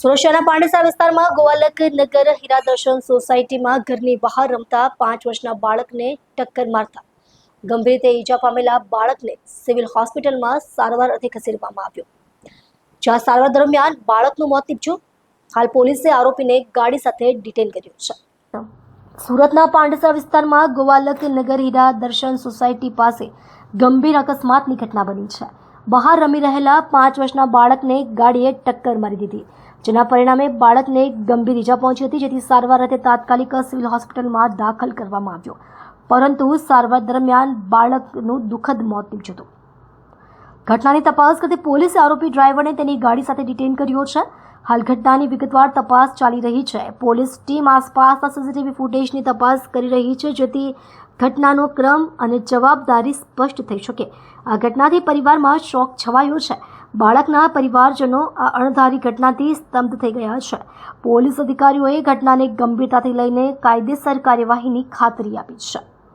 સુરત પાંડેસા વિસ્તારમાં ગોવાલક નગર હીરા દર્શન સોસાયટીમાં ઘરની બહાર રમતા પાંચ વર્ષના બાળકને ટક્કર મારતા. ગંભીર રીતે ઈજા પામેલા બાળકને સિવિલ હોસ્પિટલમાં સારવાર અર્થે ખસેડવામાં આવ્યો. જ્યાં સારવાર દરમિયાન બાળકનું મોત નીપજ્યું, હાલ પોલીસે આરોપીને ગાડી સાથે ડિટેન કર્યો છે. સુરતના પાંડેસા વિસ્તારમાં ગોવાલક નગર હીરા દર્શન સોસાયટી પાસે ગંભીર અકસ્માતની ઘટના બની છે. બહાર રમી રહેલા પાંચ વર્ષના બાળકને ગાડીએ ટક્કર મારી દીધી. જેના પરિણામે બાળકને ગંભીર ઈજા પહોંચી હતી, જેથી સારવાર અર્થે તાત્કાલિક સિવિલ હોસ્પિટલમાં દાખલ કરવામાં આવ્યો. પરંતુ સારવાર દરમિયાન બાળકનું દુઃખદ મોત નીપજ્યું હતું. ઘટનાની તપાસ કરતી પોલીસે આરોપી ડ્રાઈવરને તેની ગાડી સાથે ડિટેન કર્યો છે. હાલ ઘટનાની વિગતવાર તપાસ ચાલી રહી છે. પોલીસ ટીમ આસપાસના સીસીટીવી ફૂટેજની તપાસ કરી રહી છે, જેથી ઘટનાનો ક્રમ અને જવાબદારી સ્પષ્ટ થઈ શકે. આ ઘટનાથી પરિવારમાં શોક છવાયો છે. બાળકના પરિવારજનો આ અણધારી ઘટનાથી સ્તબ્ધ થઈ ગયા છે. પોલીસ અધિકારીઓએ ઘટનાને ગંભીરતાથી લઈને કાયદેસર કાર્યવાહીની ખાતરી આપી છે.